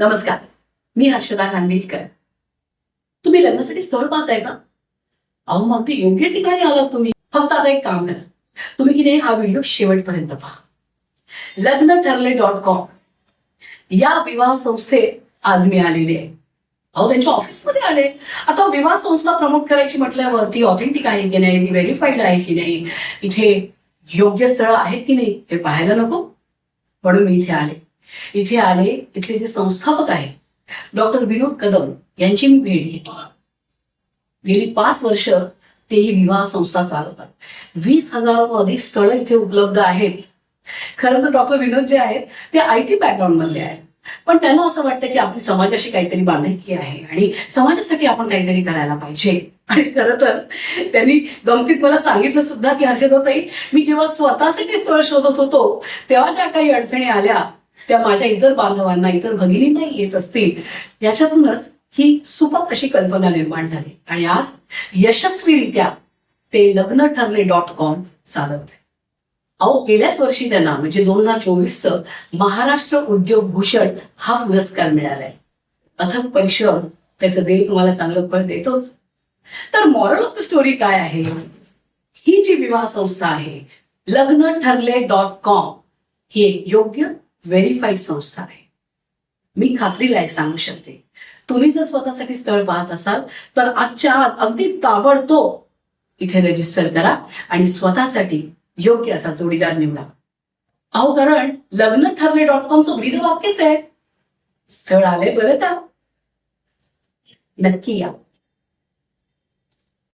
नमस्कार मी हर्षदा खानविलकर तुम्ही लग्नासाठी स्थळ पाहताय का? अहो मग ते योग्य ठिकाणी आलात तुम्ही. फक्त आता एक काम करा. तुम्ही की नाही हा व्हिडिओ शेवटपर्यंत पहा. लग्न ठरले डॉट कॉम. या विवाह संस्थेत आज मी आलेली आहे अहो त्यांच्या ऑफिसमध्ये आले आता विवाह संस्था प्रमोट करायची म्हटल्यावर ती ऑथेंटिक आहे की नाही ती व्हेरीफाईड आहे की नाही इथे योग्य स्थळ आहेत की नाही हे पाहायला नको. म्हणून मी इथे आले. इथे आले इथले जे संस्थापक आहे डॉक्टर विनोद कदम यांची मी भेट घेतली. गेली पाच वर्ष ते ही विवाह संस्था चालवतात. वीस हजाराहून अधिक स्थळं इथे उपलब्ध आहेत. खरं तर डॉक्टर विनोद जे आहेत ते आय टी बॅकग्राऊंड मधले आहेत. पण त्यांना असं वाटतं की आपली समाजाशी काहीतरी बांधिलकी आहे आणि समाजासाठी आपण काहीतरी करायला पाहिजे. आणि खरं तर त्यांनी गमतीत मला सांगितलं सुद्धा की हर्षदाताई मी जेव्हा स्वतःसाठी स्थळ शोधत होतो तेव्हा ज्या काही अडचणी आल्या त्या माझ्या इतर बांधवांना इतर भगिनींना येत असतील याच्यातूनच ही सुपक अशी कल्पना निर्माण झाली. आणि आज यशस्वीरित्या ते लग्न ठरले डॉट कॉम चालवते. अहो गेल्याच वर्षी त्यांना म्हणजे दोन हजार चोवीसचं महाराष्ट्र उद्योग भूषण हा पुरस्कार मिळालाय. अथक परिश्रम त्याचं देव तुम्हाला चांगलं फळ देतोच. तर मॉरल ऑफ द स्टोरी काय आहे? ही जी विवाह संस्था आहे लग्न ठरले डॉट कॉम ही एक योग्य व्हेरीफाईड संस्था आहे. मी खात्रीला एक सांगू शकते. तुम्ही जर स्वतःसाठी स्थळ पाहत असाल तर आजच्या आज अगदी ताबडतोब इथे रजिस्टर करा आणि स्वतःसाठी योग्य असा जोडीदार निवडा. अहो कारण लग्न ठरले डॉट कॉमचं ब्रीद वाक्यच आहे. स्थळ आले बरं का? नक्की या.